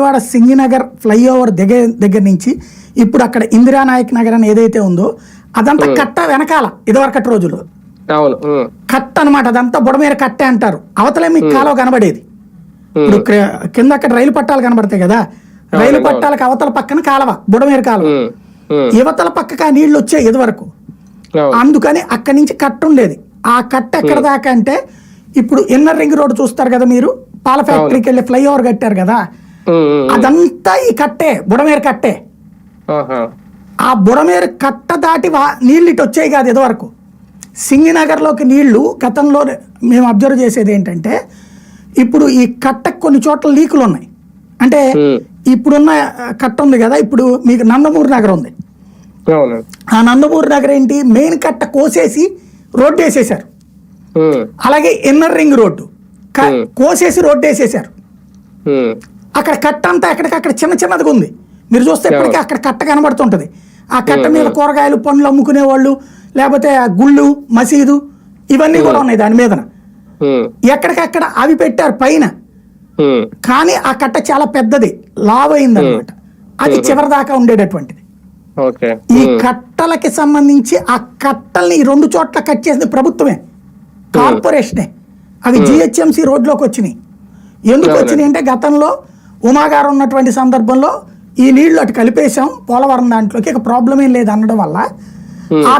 Vijayawada Singh Nagar flyover దగ్గర దగ్గర నుంచి ఇప్పుడు అక్కడ ఇందిరానాయక్ నగర్ అని ఏదైతే ఉందో అదంతా కట్ట వెనకాల ఇదివరకటి ఉమ్, కట్ట అన్నమాట అదంతా బుడమేర కట్టే అంటారు. అవతలే మీకు కాలువ కనబడేది. ఇప్పుడు కింద అక్కడ రైలు పట్టాలు కనబడతాయి కదా? రైలు పట్టాలకు అవతల పక్కన కాలువ బుడమేర కాలువ. ఉమ్, ఉమ్, యువతల పక్కకి ఆ నీళ్ళు వచ్చాయి ఇదివరకు. అందుకని అక్కడి నుంచి కట్ట ఉండేది. ఆ కట్ట ఎక్కడ దాకా అంటే ఇప్పుడు ఇన్నర్ రింగ్ రోడ్ చూస్తారు కదా మీరు? పాల ఫ్యాక్టరీకి వెళ్ళి ఫ్లైఓవర్ కట్టారు కదా? అదంతా ఈ కట్టే బుడమేరు కట్టే. ఆ బుడమేరు కట్ట దాటి నీళ్ళు ఇటు వచ్చాయి కాదు ఇదివరకు. సింగినగర్లోకి నీళ్ళు గతంలో మేము అబ్జర్వ్ చేసేది ఏంటంటే ఇప్పుడు ఈ కట్టకు కొన్ని చోట్ల లీకులు ఉన్నాయి. అంటే ఇప్పుడున్న కట్ట ఉంది కదా ఇప్పుడు మీకు నందమూరి నగర్ ఉంది. ఆ నందమూరి నగర్ ఏంటి? మెయిన్ కట్ట కోసేసి రోడ్డు వేసేసారు అలాగే ఇన్నర్ రింగ్ రోడ్డు. కోసేసి రోడ్డు వేసేసారు అక్కడ కట్ట అంతా ఎక్కడికక్కడ చిన్న చిన్నదిగా ఉంది. మీరు చూస్తే ఇప్పటికీ అక్కడ కట్ట కనబడుతుంటది. ఆ కట్ట మీద కూరగాయలు పండ్లు అమ్ముకునే వాళ్ళు లేకపోతే గుళ్ళు మసీదు ఇవన్నీ కూడా ఉన్నాయి దాని మీదన. ఉమ్, ఎక్కడికక్కడ అవి పెట్టారు పైన. కానీ ఆ కట్ట చాలా పెద్దది లావ్ అయింది అనమాట అది చివరి దాకా ఉండేటటువంటిది. ఈ కట్టలకి సంబంధించి ఆ కట్టల్ని ఈ రెండు చోట్ల కట్ చేసింది ప్రభుత్వమే. కార్పొరేషనే. అవి జిహెచ్ఎంసి రోడ్లోకి వచ్చినాయి. ఎందుకు వచ్చినాయి అంటే గతంలో ఉమాగారు ఉన్నటువంటి సందర్భంలో ఈ నీళ్ళు అటు కలిపేశాం పోలవరం దాంట్లోకి. ఇక ప్రాబ్లం ఏం లేదు అనడం వల్ల. ఆ